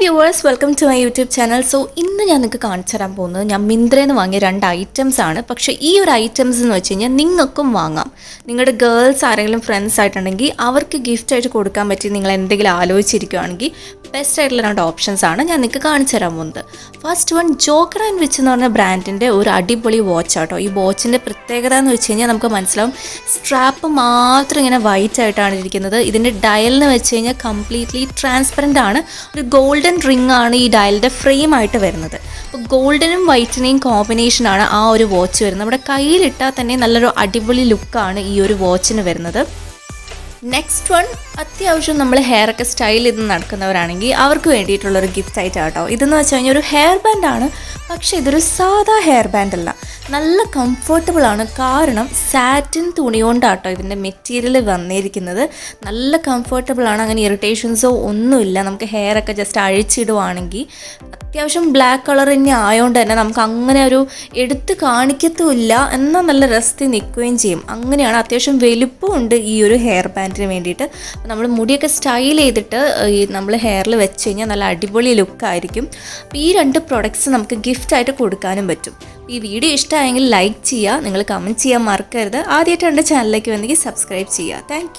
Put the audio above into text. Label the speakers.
Speaker 1: Viewers welcome to my YouTube channel so ഇന്ന് ഞാൻ നിങ്ങൾക്ക് കാണിച്ചു തരാൻ പോകുന്നത് ഞാൻ മിന്ത്രയിൽ നിന്ന് വാങ്ങിയ രണ്ട് ഐറ്റംസ് ആണ്. പക്ഷേ ഈ ഒരു ഐറ്റംസ് എന്ന് വെച്ച് കഴിഞ്ഞാൽ നിങ്ങൾക്കും വാങ്ങാം. നിങ്ങളുടെ ഗേൾസ് ആരെങ്കിലും ഫ്രണ്ട്സ് ആയിട്ടുണ്ടെങ്കിൽ അവർക്ക് ഗിഫ്റ്റ് ആയിട്ട് കൊടുക്കാൻ പറ്റി നിങ്ങൾ എന്തെങ്കിലും ആലോചിച്ചിരിക്കുകയാണെങ്കിൽ ബെസ്റ്റ് ആയിട്ടുള്ള രണ്ട് ഓപ്ഷൻസ് ആണ് ഞാൻ നിങ്ങൾക്ക് കാണിച്ചു തരാൻ പോകുന്നത്. First one Joker and Witch എന്ന് പറഞ്ഞ ബ്രാൻഡിന്റെ ഒരു അടിപൊളി വാച്ച് ആട്ടോ. ഈ വാച്ചിന്റെ പ്രത്യേകത എന്ന് വെച്ച് കഴിഞ്ഞാൽ നമുക്ക് മനസ്സിലാവും സ്ട്രാപ്പ് മാത്രം ഇങ്ങനെ വൈറ്റ് ആയിട്ടാണ് ഇരിക്കുന്നത്. ഇതിന്റെ ഡയൽ എന്ന് വെച്ച് കഴിഞ്ഞാൽ കംപ്ലീറ്റ്ലി ട്രാൻസ്പെറന്റ് ആണ്. ഒരു ഗോൾഡൻ റിംഗ് ആണ് ഈ ഡയലിന്റെ ഫ്രെയിം ആയിട്ട് വരുന്നത്. അപ്പോൾ ഗോൾഡനും വൈറ്റിനെയും കോമ്പിനേഷനാണ് ആ ഒരു വാച്ച് വരുന്നത്. നമ്മുടെ കയ്യിലിട്ടാൽ തന്നെ നല്ലൊരു അടിപൊളി ലുക്കാണ് ഈ ഒരു വാച്ചിന് വരുന്നത്. നെക്സ്റ്റ് വൺ അത്യാവശ്യം നമ്മൾ ഹെയർ ഒക്കെ സ്റ്റൈൽ ചെയ്ത് നടക്കുന്നവരാണെങ്കിൽ അവർക്ക് വേണ്ടിയിട്ടുള്ളൊരു ഗിഫ്റ്റ് ആയിട്ടാണ് കേട്ടോ ഇതെന്ന് വെച്ച് കഴിഞ്ഞാൽ ഒരു ഹെയർ ബാൻഡാണ് പക്ഷേ ഇതൊരു സാധാ ഹെയർ ബാൻഡ് അല്ല. നല്ല കംഫർട്ടബിൾ ആണ്. കാരണം സാറ്റിൻ തുണി കൊണ്ടാട്ടോ ഇതിന്റെ മെറ്റീരിയൽ വന്നിരിക്കുന്നത്. നല്ല കംഫർട്ടബിൾ ആണ്. അങ്ങനെ ഇറിറ്റേഷൻസോ ഒന്നുമില്ല. നമുക്ക് ഹെയർ ഒക്കെ ജസ്റ്റ് അഴിച്ചിടുവാണെങ്കിൽ അത്യാവശ്യം ബ്ലാക്ക് കളർ തന്നെ ആയതുകൊണ്ട് തന്നെ നമുക്ക് അങ്ങനെ ഒരു എടുത്ത് കാണിക്കത്തുമില്ല. എന്നാൽ നല്ല രസത്തിൽ നിൽക്കുകയും ചെയ്യും. അങ്ങനെയാണ് അത്യാവശ്യം വലുപ്പമുണ്ട് ഈ ഒരു ഹെയർ ബാൻഡിന് വേണ്ടിയിട്ട്. നമ്മൾ മുടിയൊക്കെ സ്റ്റൈൽ ചെയ്തിട്ട് ഈ നമ്മൾ ഹെയറിൽ വെച്ച് കഴിഞ്ഞാൽ നല്ല അടിപൊളി ലുക്കായിരിക്കും അപ്പോൾ ഈ രണ്ട് പ്രൊഡക്ട്സ് നമുക്ക് ഗിഫ്റ്റായിട്ട് കൊടുക്കാനും പറ്റും. ഈ വീഡിയോ ഇഷ്ടമായെങ്കിൽ ലൈക്ക് ചെയ്യുക നിങ്ങൾ കമന്റ് ചെയ്യാൻ മറക്കരുത്. ആദ്യമായിട്ട് എന്റെ ചാനലിലേക്ക് വന്നെങ്കിൽ സബ്സ്ക്രൈബ് ചെയ്യുക. താങ്ക്